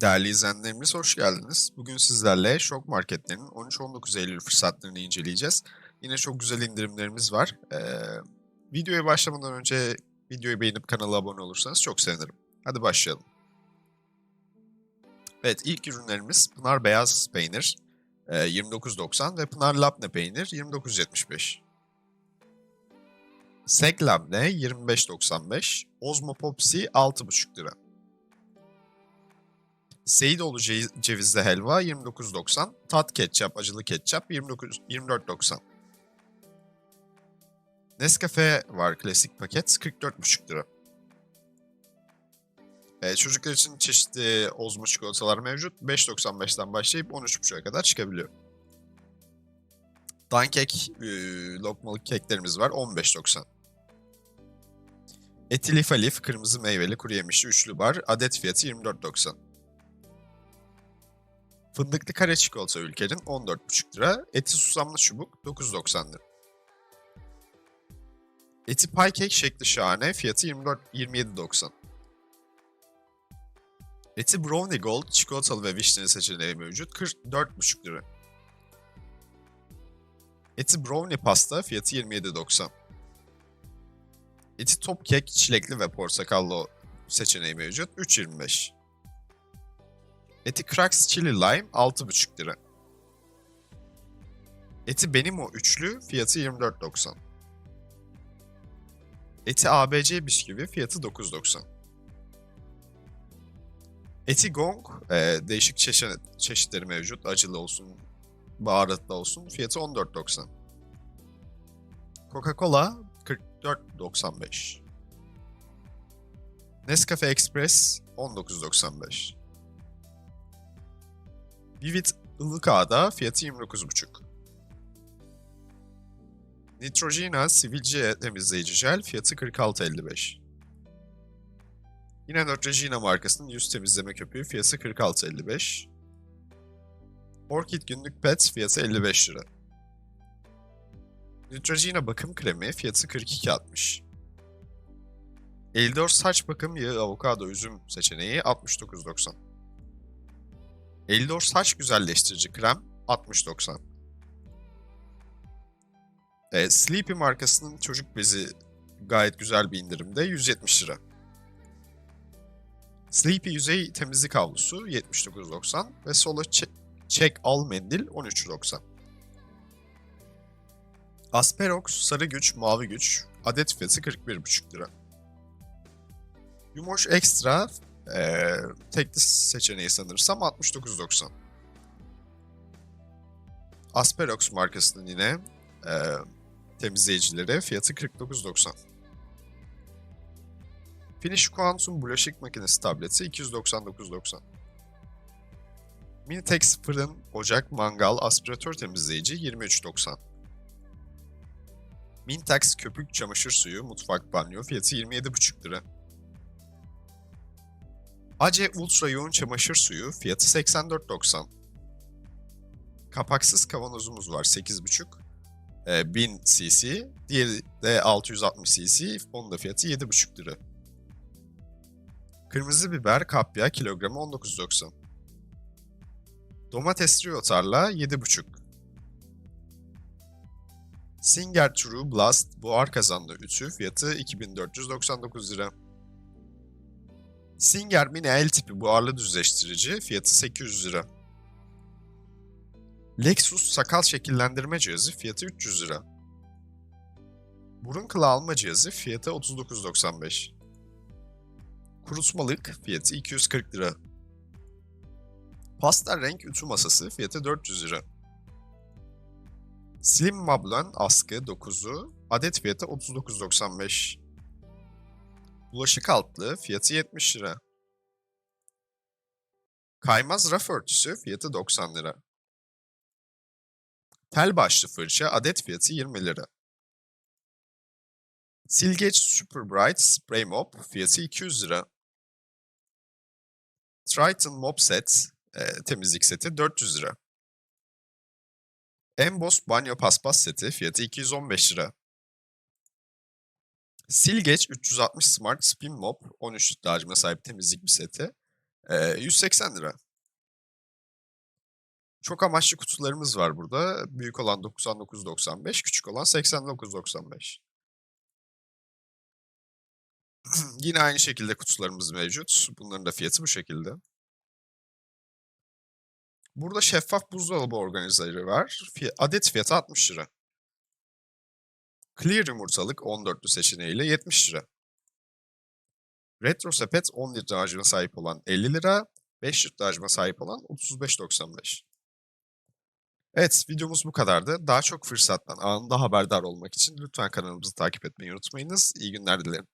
Değerli izleyenlerimiz hoş geldiniz. Bugün sizlerle şok marketlerinin 13-19 Eylül fırsatlarını inceleyeceğiz. Yine çok güzel indirimlerimiz var. Ee, videoya başlamadan önce videoyu beğenip kanala abone olursanız çok sevinirim. Hadi başlayalım. Evet ilk ürünlerimiz Pınar Beyaz Peynir e, 29.90 ve Pınar Labne Peynir 29.75. Sek Labne 25.95, Ozmo Popsi 6.5 lira. Seyidoğlu ce- cevizli helva 29.90, tat ketçap, acılı ketçap 29 24.90. Nescafe var klasik paket 44.5 lira. Ee, çocuklar için çeşitli Ozmo çikolatalar mevcut. 5.95'ten başlayıp 13.5'a kadar çıkabiliyor. Dankek e, lokmalık keklerimiz var 15.90. Etilif alif kırmızı meyveli kuru yemişli üçlü bar adet fiyatı 24.90. Fındıklı kare çikolata ülkenin 14,5 lira. Eti susamlı çubuk 9,90 lira. Eti pie cake şekli şahane. Fiyatı 24 27,90. Eti brownie gold çikolatalı ve vişneli seçeneği mevcut. 44,5 lira. Eti brownie pasta fiyatı 27,90. Eti top kek çilekli ve portakallı seçeneği mevcut. 3,25. Eti Krax Chili Lime 6,5 lira. Eti Benim o üçlü fiyatı 24.90. Eti ABC bisküvi fiyatı 9.90. Eti Gong e, değişik çeşit, çeşitleri mevcut. Acılı olsun, baharatlı olsun. Fiyatı 14.90. Coca-Cola 44.95. Nescafe Express 19.95. Vivid ılık ağda fiyatı 29,5. Neutrogena sivilce temizleyici jel fiyatı 46,55. Yine Neutrogena markasının yüz temizleme köpüğü fiyatı 46,55. Orchid günlük pet fiyatı 55 lira. Neutrogena bakım kremi fiyatı 42,60. Eldor saç bakım yağı avokado üzüm seçeneği 69,90. Eldor saç güzelleştirici krem 60.90. E, Sleepy markasının çocuk bezi gayet güzel bir indirimde 170 lira. Sleepy yüzey temizlik havlusu 79.90 ve Solo Che- Check All mendil 13.90. Asperox sarı güç mavi güç adet fiyatı 41.5 lira. Yumoş Extra ee, tekli seçeneği sanırsam 69.90. Asperox markasının yine e, temizleyicileri fiyatı 49.90. Finish Quantum bulaşık makinesi tableti 299.90. Minitex fırın, ocak, mangal, aspiratör temizleyici 23.90. Mintax köpük çamaşır suyu, mutfak banyo fiyatı 27.5 lira. Ace Ultra Yoğun Çamaşır Suyu fiyatı 84.90. Kapaksız kavanozumuz var 8.5. Ee, 1000 cc. Diğeri de 660 cc. Onun da fiyatı 7.5 lira. Kırmızı biber kapya kilogramı 19.90. Domates trio tarla 7.5. Singer True Blast buhar kazanlı ütü fiyatı 2499 lira. Singer Mini L tipi buharlı düzleştirici fiyatı 800 lira. Lexus sakal şekillendirme cihazı fiyatı 300 lira. Burun kılı alma cihazı fiyatı 39.95. Kurutmalık fiyatı 240 lira. Pastel renk ütü masası fiyatı 400 lira. Slim Mablon askı 9'u adet fiyatı 39.95. Bulaşık altlığı fiyatı 70 lira. Kaymaz raf örtüsü fiyatı 90 lira. Tel başlı fırça adet fiyatı 20 lira. Silgeç Super Bright Spray Mop fiyatı 200 lira. Triton Mop Set e, temizlik seti 400 lira. Emboss Banyo Paspas seti fiyatı 215 lira. Silgeç 360 Smart Spin Mop 13 litre hacme sahip temizlik bir seti Ee, 180 lira. Çok amaçlı kutularımız var burada. Büyük olan 99.95, küçük olan 89.95. Yine aynı şekilde kutularımız mevcut. Bunların da fiyatı bu şekilde. Burada şeffaf buzdolabı organizeri var. Adet fiyatı 60 lira. Clear yumurtalık 14'lü seçeneğiyle 70 lira. Retro sepet 10 litre hacme sahip olan 50 lira. 5 litre hacme sahip olan 35.95. Evet, videomuz bu kadardı. Daha çok fırsattan anında haberdar olmak için lütfen kanalımızı takip etmeyi unutmayınız. İyi günler dilerim.